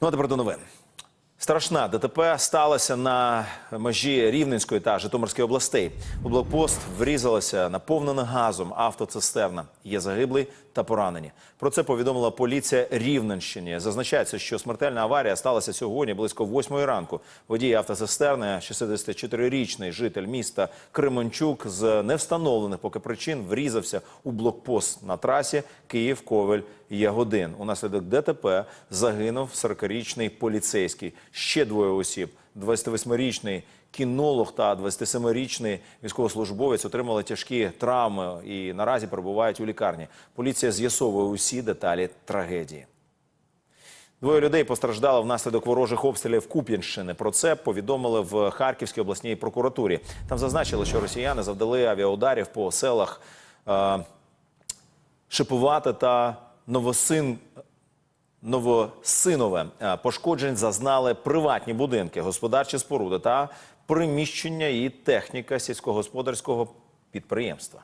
Ну а тепер до новин. Страшна ДТП сталося на межі Рівненської та Житомирської областей. У блокпост врізалася наповнена газом автоцистерна. Є загиблий та поранені. Про це повідомила поліція Рівненщини. Зазначається, що смертельна аварія сталася сьогодні близько восьмої ранку. Водій автоцистерни, 64-річний житель міста Кременчук, з невстановлених поки причин врізався у блокпост на трасі Київ-Ковель. Ягодин. Унаслідок ДТП загинув 40-річний поліцейський. Ще двоє осіб. 28-річний кінолог та 27-річний військовослужбовець отримали тяжкі травми і наразі перебувають у лікарні. Поліція з'ясовує усі деталі трагедії. Двоє людей постраждали внаслідок ворожих обстрілів Куп'янщини. Про це повідомили в Харківській обласній прокуратурі. Там зазначили, що росіяни завдали авіаударів по селах е, Шипувате та Новосин. Новосинове Е, пошкоджень зазнали приватні будинки, господарчі споруди та приміщення і техніка сільськогосподарського підприємства.